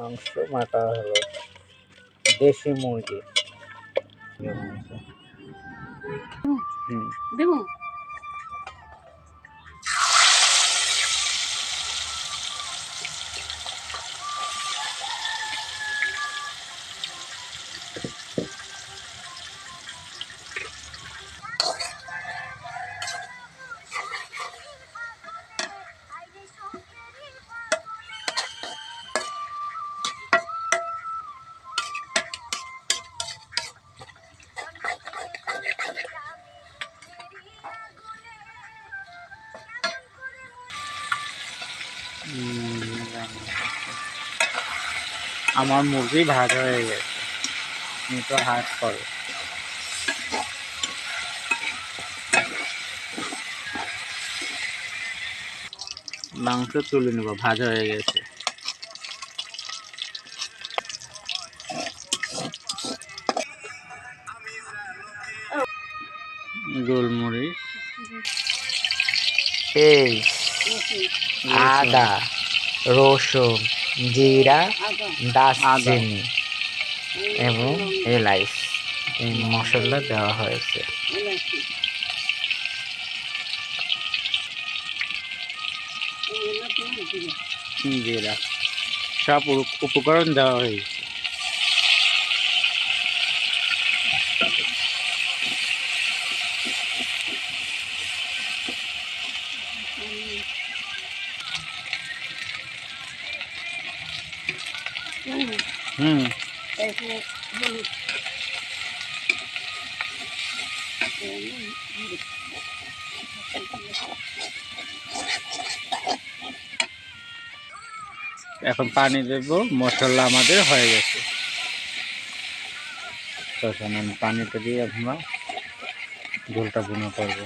মাংস মাটা হলো দেশি মুরগি। হুম আমার মুরগি ভাজা হয়ে গেছে। তো হাত করো। মাংস তুলে নেব ভাজা হয়ে গেছে। গোলমরিচ। আদা, রসুন, জিরা, দারচিনি এবং এলাইচ। এই মশলা দেওয়া হয়েছে। জিরা। সব উপ- উপকরণ দেওয়া হয়েছে। হুম হুম। এখন পানি দেব, মশলা আমাদের হয়ে গেছে। তখন আমি পানিটা দিয়ে আমরা ঝোলটা বুনো করব।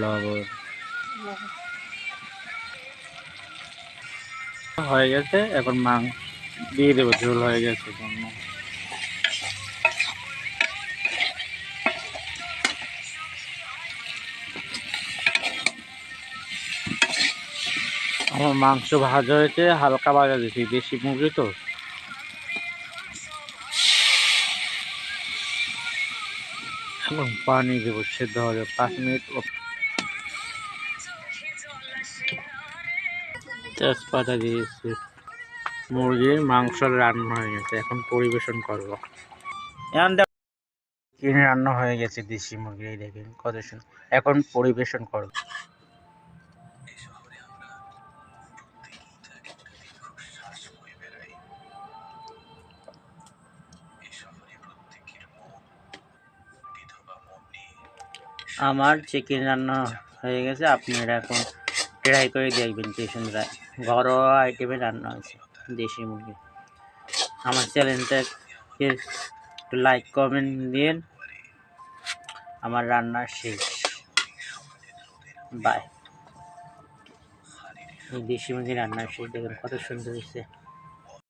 লবণ। হয়ে গেছে, এখন মাং, দিয়ে দেবো, ঝোল হয়ে গেছে আমার মাংস ভাজা হয়েছে, হালকা ভাজা দিয়েছি দেশি মুরগি তো। পানি দেবো, সেদ্ধ হবে, পাঁচ মিনিট তেজপাতা দিয়েছি। মুরগির মাংস রান্না হয়ে গেছে এখন পরিবেশন করব। কিনে রান্না হয়ে গেছে দেশি মুরগি এই দেখেন কত সুন্দর এখন পরিবেশন করব। আমার চিকেন রান্না হয়ে গেছে আপনারা এখন ট্রাই করে দেখবেন কি সুন্দর ঘরোয়া আইটেমে রান্না হয়েছে দেশি মুরগি। আমার চ্যানেলটাকে একটু লাইক কমেন্ট দিন আমার রান্না শেষ। বাই দেশি মুরগি রান্না শেষ। দেখবেন কত সুন্দর হয়েছে।